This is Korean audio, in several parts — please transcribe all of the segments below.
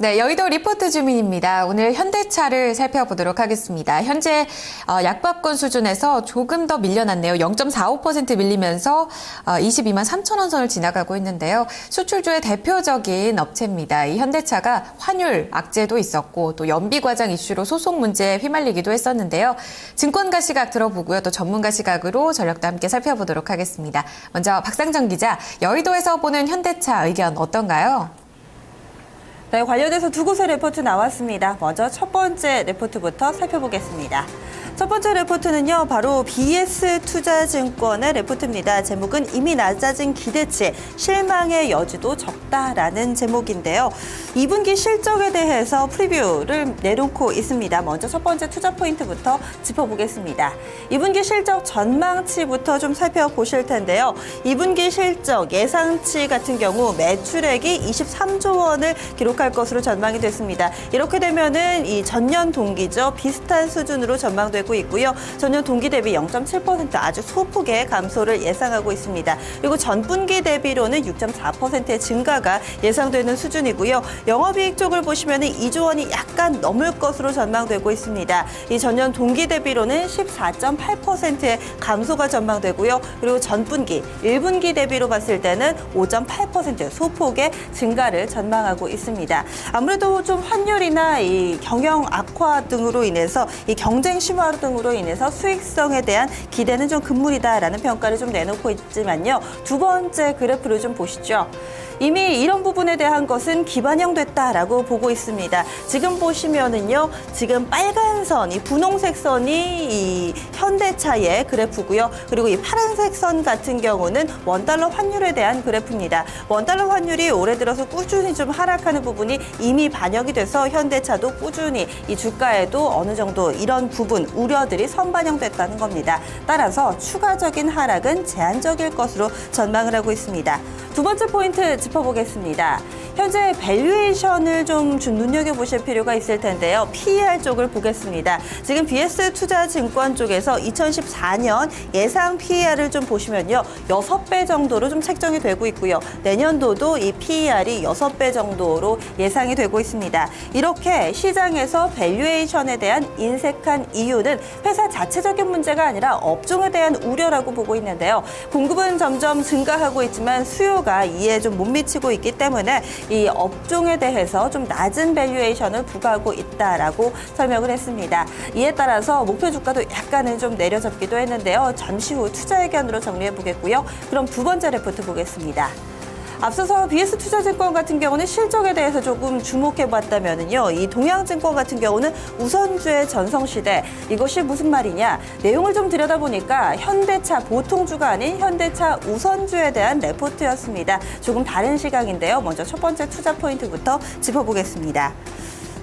네, 여의도 리포트 주민입니다. 오늘 현대차를 살펴보도록 하겠습니다. 현재 어, 약밥권 수준에서 조금 더 밀려났네요. 0.45% 밀리면서 어, 22만 3천 원 선을 지나가고 있는데요. 수출주의 대표적인 업체입니다. 이 현대차가 환율 악재도 있었고 또 연비 과장 이슈로 소송 문제에 휘말리기도 했었는데요. 증권가 시각 들어보고요. 또 전문가 시각으로 전력도 함께 살펴보도록 하겠습니다. 먼저 박상정 기자, 여의도에서 보는 현대차 의견 어떤가요? 네, 관련해서 두 곳의 레포트 나왔습니다. 먼저 첫 번째 레포트부터 살펴보겠습니다. 첫 번째 레포트는요, 바로 BS 투자증권의 레포트입니다. 제목은 이미 낮아진 기대치, 실망의 여지도 적다라는 제목인데요. 2분기 실적에 대해서 프리뷰를 내놓고 있습니다. 먼저 첫 번째 투자 포인트부터 짚어보겠습니다. 2분기 실적 전망치부터 좀 살펴보실 텐데요. 2분기 실적 예상치 같은 경우 매출액이 23조 원을 기록할 것으로 전망이 됐습니다. 이렇게 되면은 이 전년 동기죠. 비슷한 수준으로 전망 되고 있고요. 전년 동기 대비 0.7% 아주 소폭의 감소를 예상하고 있습니다. 그리고 전분기 대비로는 6.4%의 증가가 예상되는 수준이고요. 영업이익 쪽을 보시면은 2조 원이 약간 넘을 것으로 전망되고 있습니다. 이 전년 동기 대비로는 14.8%의 감소가 전망되고요. 그리고 전분기, 1분기 대비로 봤을 때는 5.8% 소폭의 증가를 전망하고 있습니다. 아무래도 좀 환율이나 이 경영 악화 등으로 인해서 이 경쟁 심화 등으로 인해서 수익성에 대한 기대는 좀 금물이다라는 평가를 좀 내놓고 있지만요. 두 번째 그래프를 좀 보시죠. 이미 이런 부분에 대한 것은 기반형됐다라고 보고 있습니다. 지금 보시면은요, 지금 빨간 선, 이 분홍색 선이 이 현대차의 그래프고요. 그리고 이 파란색 선 같은 경우는 원달러 환율에 대한 그래프입니다. 원달러 환율이 올해 들어서 꾸준히 좀 하락하는 부분이 이미 반영이 돼서 현대차도 꾸준히 이 주가에도 어느 정도 이런 부분 우려들이 선반영됐다는 겁니다. 따라서 추가적인 하락은 제한적일 것으로 전망을 하고 있습니다. 두 번째 포인트 짚어보겠습니다. 현재 밸류에이션을 좀, 좀 눈여겨보실 필요가 있을 텐데요. PER 쪽을 보겠습니다. 지금 BS 투자증권 쪽에서 2014년 예상 PER을 좀 보시면요. 6배 정도로 좀 책정이 되고 있고요. 내년도도 이 PER이 6배 정도로 예상이 되고 있습니다. 이렇게 시장에서 밸류에이션에 대한 인색한 이유는 회사 자체적인 문제가 아니라 업종에 대한 우려라고 보고 있는데요. 공급은 점점 증가하고 있지만 수요가 이에 좀 못 미치고 있기 때문에 이 업종에 대해서 좀 낮은 밸류에이션을 부과하고 있다라고 설명을 했습니다. 이에 따라서 목표 주가도 약간은 좀 내려잡기도 했는데요. 잠시 후 투자 의견으로 정리해 보겠고요. 그럼 두 번째 레포트 보겠습니다. 앞서서 BS 투자증권 같은 경우는 실적에 대해서 조금 주목해 봤다면은요. 이 동양증권 같은 경우는 우선주의 전성시대. 이것이 무슨 말이냐? 내용을 좀 들여다보니까 현대차 보통주가 아닌 현대차 우선주에 대한 레포트였습니다. 조금 다른 시각인데요. 먼저 첫 번째 투자 포인트부터 짚어보겠습니다.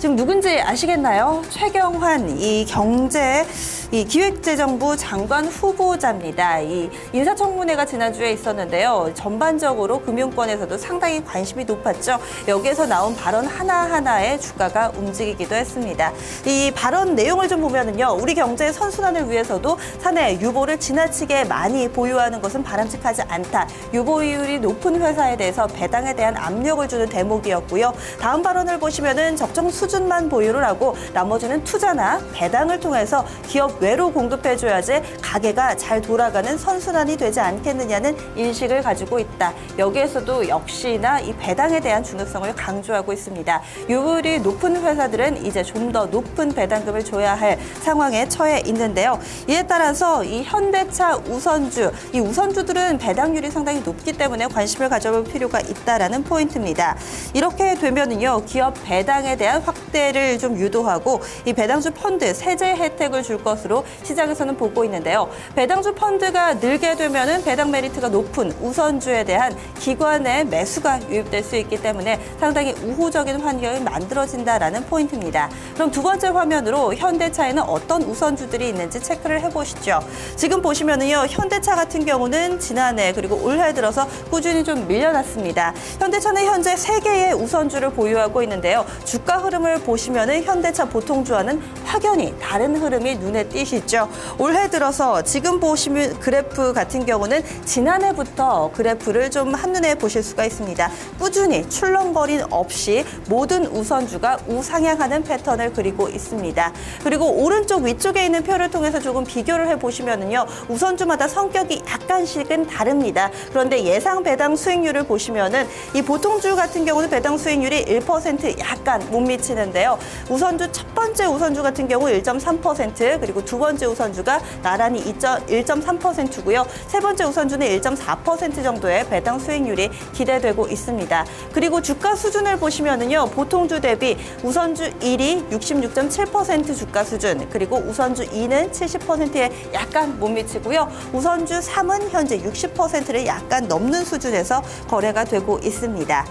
지금 누군지 아시겠나요? 최경환 이 경제 이 기획재정부 장관 후보자입니다. 이 인사청문회가 지난주에 있었는데요. 전반적으로 금융권에서도 상당히 관심이 높았죠. 여기에서 나온 발언 하나하나에 주가가 움직이기도 했습니다. 이 발언 내용을 좀 보면은요. 우리 경제의 선순환을 위해서도 사내 유보를 지나치게 많이 보유하는 것은 바람직하지 않다. 유보율이 높은 회사에 대해서 배당에 대한 압력을 주는 대목이었고요. 다음 발언을 보시면은 적정 수준 만 보유를 하고 나머지는 투자나 배당을 통해서 기업 외로 공급해줘야지 가게가 잘 돌아가는 선순환이 되지 않겠느냐는 인식을 가지고 있다. 여기에서도 역시나 이 배당에 대한 중요성을 강조하고 있습니다. 유율이 높은 회사들은 이제 좀 더 높은 배당금을 줘야 할 상황에 처해 있는데요. 이에 따라서 이 현대차 우선주, 이 우선주들은 배당률이 상당히 높기 때문에 관심을 가져볼 필요가 있다라는 포인트입니다. 이렇게 되면은요, 기업 배당에 대한 확 대를 좀 유도하고 이 배당주 펀드 세제 혜택을 줄 것으로 시장에서는 보고 있는데요. 배당주 펀드가 늘게 되면은 배당 메리트가 높은 우선주에 대한 기관의 매수가 유입될 수 있기 때문에 상당히 우호적인 환경이 만들어진다라는 포인트입니다. 그럼 두 번째 화면으로 현대차에는 어떤 우선주들이 있는지 체크를 해보시죠. 지금 보시면은요, 현대차 같은 경우는 지난해 그리고 올해 들어서 꾸준히 좀 밀려났습니다. 현대차는 현재 세 개의 우선주를 보유하고 있는데요. 주가 흐름을 시장을 보시면은 현대차 보통주와는 확연히 다른 흐름이 눈에 띄시죠. 올해 들어서 지금 보시면 그래프 같은 경우는 지난해부터 그래프를 좀 한눈에 보실 수가 있습니다. 꾸준히 출렁거림 없이 모든 우선주가 우상향하는 패턴을 그리고 있습니다. 그리고 오른쪽 위쪽에 있는 표를 통해서 조금 비교를 해보시면은요. 우선주마다 성격이 약간씩은 다릅니다. 그런데 예상 배당 수익률을 보시면은 이 보통주 같은 경우는 배당 수익률이 1% 약간 못 미치는 데요. 우선주 첫 번째 우선주 같은 경우 1.3% 그리고 두 번째 우선주가 나란히 1.3%고요. 세 번째 우선주는 1.4% 정도의 배당 수익률이 기대되고 있습니다. 그리고 주가 수준을 보시면은요. 보통주 대비 우선주 1이 66.7% 주가 수준 그리고 우선주 2는 70%에 약간 못 미치고요. 우선주 3은 현재 60%를 약간 넘는 수준에서 거래가 되고 있습니다.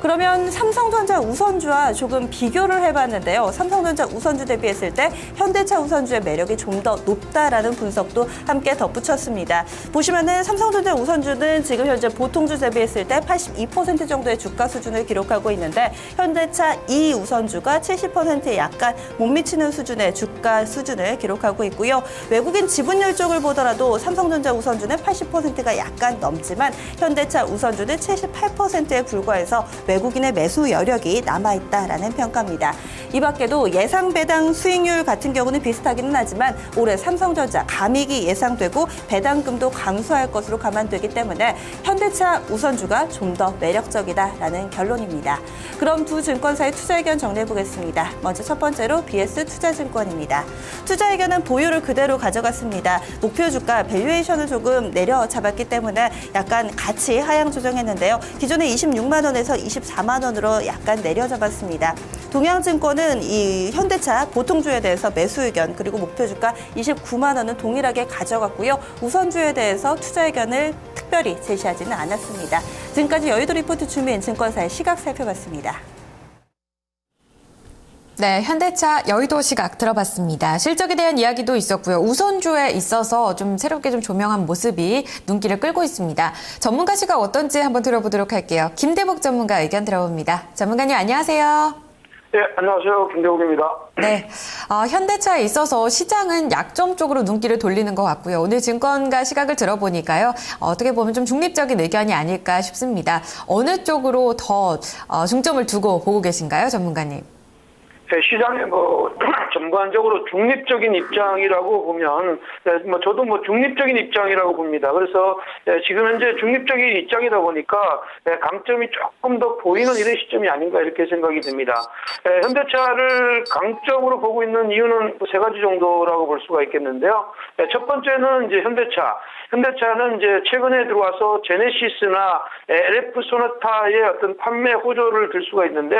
그러면 삼성전자 우선주와 조금 비교를 해봤는데요. 삼성전자 우선주 대비했을 때 현대차 우선주의 매력이 좀 더 높다라는 분석도 함께 덧붙였습니다. 보시면은 삼성전자 우선주는 지금 현재 보통주 대비했을 때 82% 정도의 주가 수준을 기록하고 있는데 현대차 이 우선주가 70%에 약간 못 미치는 수준의 주가 수준을 기록하고 있고요. 외국인 지분율 쪽을 보더라도 삼성전자 우선주는 80%가 약간 넘지만 현대차 우선주는 78%에 불과해서 외국인의 매수 여력이 남아있다라는 평가입니다. 이 밖에도 예상 배당 수익률 같은 경우는 비슷하기는 하지만 올해 삼성전자 감익이 예상되고 배당금도 감소할 것으로 감안되기 때문에 현대차 우선주가 좀 더 매력적이다라는 결론입니다. 그럼 두 증권사의 투자 의견 정리해 보겠습니다. 먼저 첫 번째로 BS 투자증권입니다. 투자 의견은 보유를 그대로 가져갔습니다. 목표 주가 밸류에이션을 조금 내려 잡았기 때문에 약간 같이 하향 조정했는데요. 기존에 26만 원에서 24만 원으로 약간 내려 잡았습니다. 동양증권은 이 현대차 보통주에 대해서 매수 의견 그리고 목표 주가 29만 원은 동일하게 가져갔고요. 우선주에 대해서 투자 의견을 특별히 제시하지는 않았습니다. 지금까지 여의도 리포트 주민 증권사의 시각 살펴봤습니다. 네, 현대차 여의도 시각 들어봤습니다. 실적에 대한 이야기도 있었고요. 우선주에 있어서 좀 새롭게 좀 조명한 모습이 눈길을 끌고 있습니다. 전문가 시각 어떤지 한번 들어보도록 할게요. 김대복 전문가 의견 들어봅니다. 전문가님 안녕하세요. 네, 안녕하세요. 김대욱입니다. 네, 어, 현대차에 있어서 시장은 약점 쪽으로 눈길을 돌리는 것 같고요. 오늘 증권가 시각을 들어보니까요. 어, 떻게 보면 좀 중립적인 의견이 아닐까 싶습니다. 어느 쪽으로 더 어, 중점을 두고 보고 계신가요, 전문가님? 네, 시장의 뭐 전반적으로 중립적인 입장이라고 보면 네, 뭐 저도 뭐 중립적인 입장이라고 봅니다. 그래서 네, 지금 현재 중립적인 입장이다 보니까 네, 강점이 조금 더 보이는 이런 시점이 아닌가 이렇게 생각이 듭니다. 네, 현대차를 강점으로 보고 있는 이유는 뭐세 가지 정도라고 볼 수가 있겠는데요. 네, 첫 번째는 이제 현대차. 현대차는 이제 최근에 들어와서 제네시스나 LF 소나타의 어떤 판매 호조를 들 수가 있는데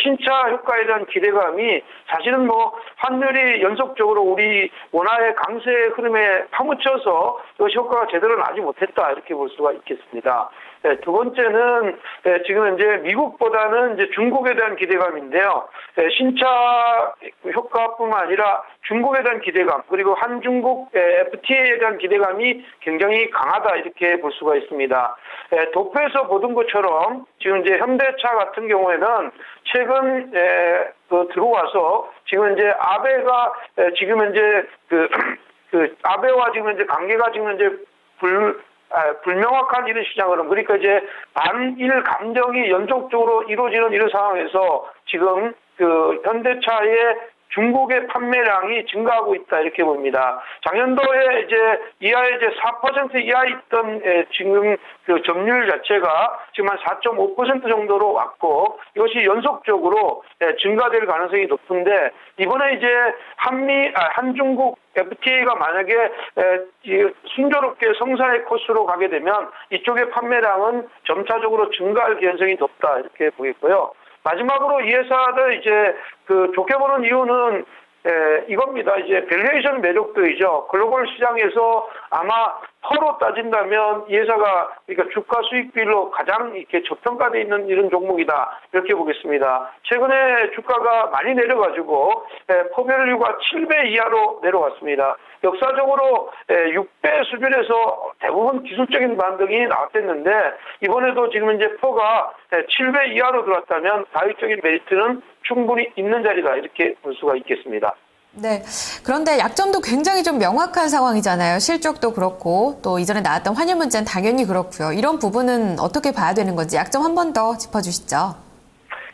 신차 효과에 대한 기대감이 사실은 뭐 환율이 연속적으로 우리 원화의 강세 흐름에 파묻혀서 이것이 효과가 제대로 나지 못했다 이렇게 볼 수가 있겠습니다. 네, 두 번째는 네, 지금 이제 미국보다는 이제 중국에 대한 기대감인데요. 네, 신차 효과뿐만 아니라 중국에 대한 기대감 그리고 한중국 FTA에 대한 기대감이 굉장히 강하다 이렇게 볼 수가 있습니다. 에, 도표에서 보던 것처럼 지금 이제 현대차 같은 경우에는 최근 에, 그 들어와서 지금 이제 아베가 에, 지금 현재 그, 그 아베와 지금 현재 관계가 지금 현재 불 아, 불명확한 이런 시장으로 그러니까 이제 반일 감정이 연속적으로 이루어지는 이런 상황에서 지금 그 현대차의 중국의 판매량이 증가하고 있다 이렇게 봅니다. 작년도에 이제 이하에 이제 4% 이하 있던 에, 지금 그 점유율 자체가 지금 한 4.5% 정도로 왔고 이것이 연속적으로 에, 증가될 가능성이 높은데 이번에 이제 한미 아, 한중국 FTA가 만약에 에, 이 순조롭게 성사의 코스로 가게 되면 이쪽의 판매량은 점차적으로 증가할 가능성이 높다 이렇게 보겠고요. 마지막으로 이 회사들 이제 그 좋게 보는 이유는 에, 이겁니다. 이제 밸류에이션 매력도이죠. 글로벌 시장에서 아마 퍼로 따진다면 이 회사가 그러니까 주가 수익 비율로 가장 이렇게 저평가돼 있는 이런 종목이다 이렇게 보겠습니다. 최근에 주가가 많이 내려가지고 에, 퍼밸류가 7배 이하로 내려왔습니다. 역사적으로 6배 수준에서 대부분 기술적인 반등이 나왔댔는데 이번에도 지금 이제 퍼가 7배 이하로 들어왔다면 가격적인 메리트는 충분히 있는 자리다 이렇게 볼 수가 있겠습니다. 네. 그런데 약점도 굉장히 좀 명확한 상황이잖아요. 실적도 그렇고 또 이전에 나왔던 환율 문제는 당연히 그렇고요. 이런 부분은 어떻게 봐야 되는 건지 약점 한 번 더 짚어주시죠.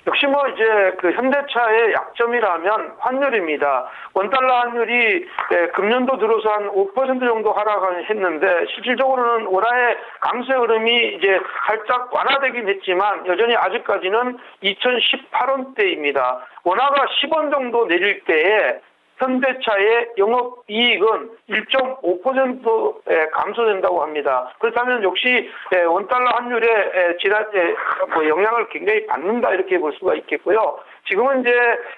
역시 뭐 이제 그 현대차의 약점이라면 환율입니다. 원달러 환율이 예, 금년도 들어서 한 5% 정도 하락했는데 실질적으로는 원화의 강세 흐름이 이제 살짝 완화되긴 했지만 여전히 아직까지는 2018원대입니다. 원화가 10원 정도 내릴 때에 현대차의 영업 이익은 1.5% 감소된다고 합니다. 그렇다면 역시 에, 원달러 환율의 지난해 뭐 영향을 굉장히 받는다 이렇게 볼 수가 있겠고요. 지금은 이제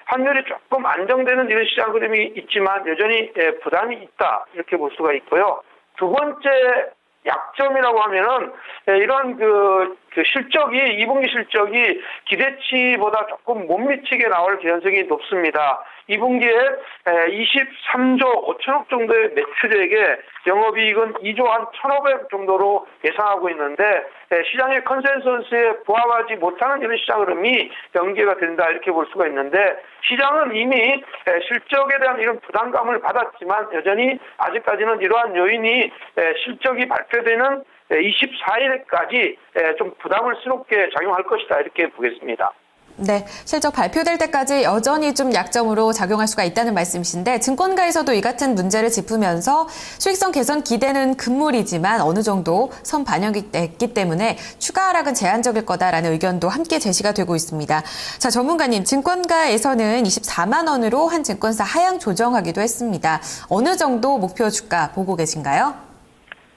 환율이 조금 안정되는 이런 시장 흐름이 있지만 여전히 에, 부담이 있다 이렇게 볼 수가 있고요. 두 번째 약점이라고 하면은 에, 이런 그, 그 실적이 2분기 실적이 기대치보다 조금 못 미치게 나올 개연성이 높습니다. 2분기에 23조 5천억 정도의 매출액에 영업이익은 2조 한 1,500 정도로 예상하고 있는데 에, 시장의 컨센서스에 부합하지 못하는 이런 시장 흐름이 연계가 된다 이렇게 볼 수가 있는데 시장은 이미 에, 실적에 대한 이런 부담감을 받았지만 여전히 아직까지는 이러한 요인이 에, 실적이 발표되는 24일까지 좀 부담을 스럽게 작용할 것이다 이렇게 보겠습니다. 네, 실적 발표될 때까지 여전히 좀 약점으로 작용할 수가 있다는 말씀이신데 증권가에서도 이 같은 문제를 짚으면서 수익성 개선 기대는 금물이지만 어느 정도 선 반영이 됐기 때문에 추가 하락은 제한적일 거다라는 의견도 함께 제시가 되고 있습니다. 자, 전문가님, 증권가에서는 24만 원으로 한 증권사 하향 조정하기도 했습니다. 어느 정도 목표 주가 보고 계신가요?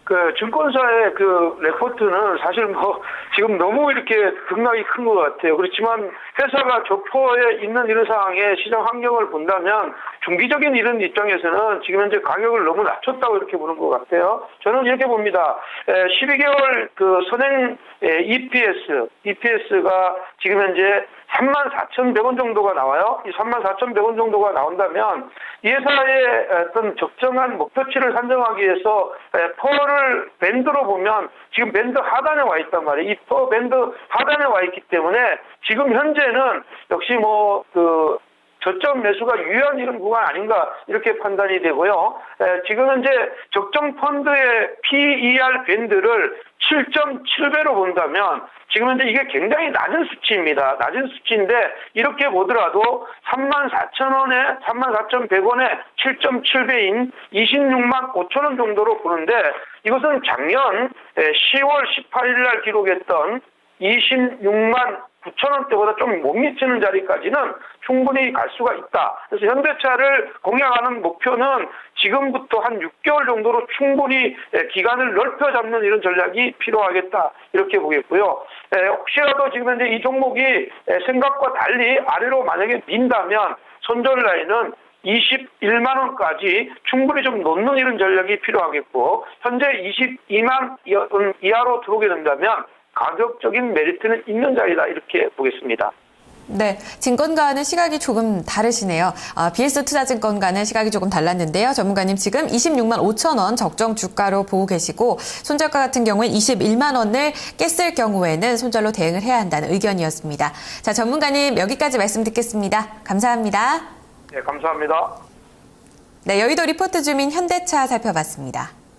그 증권사의 그 레포트는 사실 뭐 지금 너무 이렇게 등락이 큰 것 같아요. 그렇지만 회사가 조포에 있는 이런 상황에 시장 환경을 본다면 중기적인 이런 입장에서는 지금 현재 가격을 너무 낮췄다고 이렇게 보는 것 같아요. 저는 이렇게 봅니다. 12개월 그 선행 EPS, EPS가 지금 현재 34,100원 정도가 나와요. 이 34,100원 정도가 나온다면 이 회사의 어떤 적정한 목표치를 산정하기 위해서 퍼를 밴드로 보면 지금 밴드 하단에 와 있단 말이에요. 이 퍼 밴드 하단에 와 있기 때문에 지금 현재는 역시 뭐그 저점 매수가 유효한 이런 구간 아닌가 이렇게 판단이 되고요. 에, 지금 현재 적정 펀드의 PER 밴드를 7.7배로 본다면 지금 현재 이게 굉장히 낮은 수치입니다. 낮은 수치인데 이렇게 보더라도 34,000원에 34,100원에 7.7배인 26만 5천 원 정도로 보는데 이것은 작년 10월 18일 날 기록했던 26만 9천 원대보다 좀 못 미치는 자리까지는 충분히 갈 수가 있다. 그래서 현대차를 공략하는 목표는 지금부터 한 6개월 정도로 충분히 기간을 넓혀 잡는 이런 전략이 필요하겠다. 이렇게 보겠고요. 혹시라도 지금 현재 이 종목이 생각과 달리 아래로 만약에 민다면 손절 라인은 21만 원까지 충분히 좀 놓는 이런 전략이 필요하겠고 현재 22만 이하로 들어오게 된다면 가격적인 메리트는 있는 자리다 이렇게 보겠습니다. 네, 증권가와는 시각이 조금 다르시네요. 아, BS 투자증권가는 시각이 조금 달랐는데요. 전문가님 지금 26만 5천 원 적정 주가로 보고 계시고 손절가 같은 경우에 21만 원을 깼을 경우에는 손절로 대응을 해야 한다는 의견이었습니다. 자, 전문가님 여기까지 말씀 듣겠습니다. 감사합니다. 네, 감사합니다. 네, 여의도 리포트 주민 현대차 살펴봤습니다.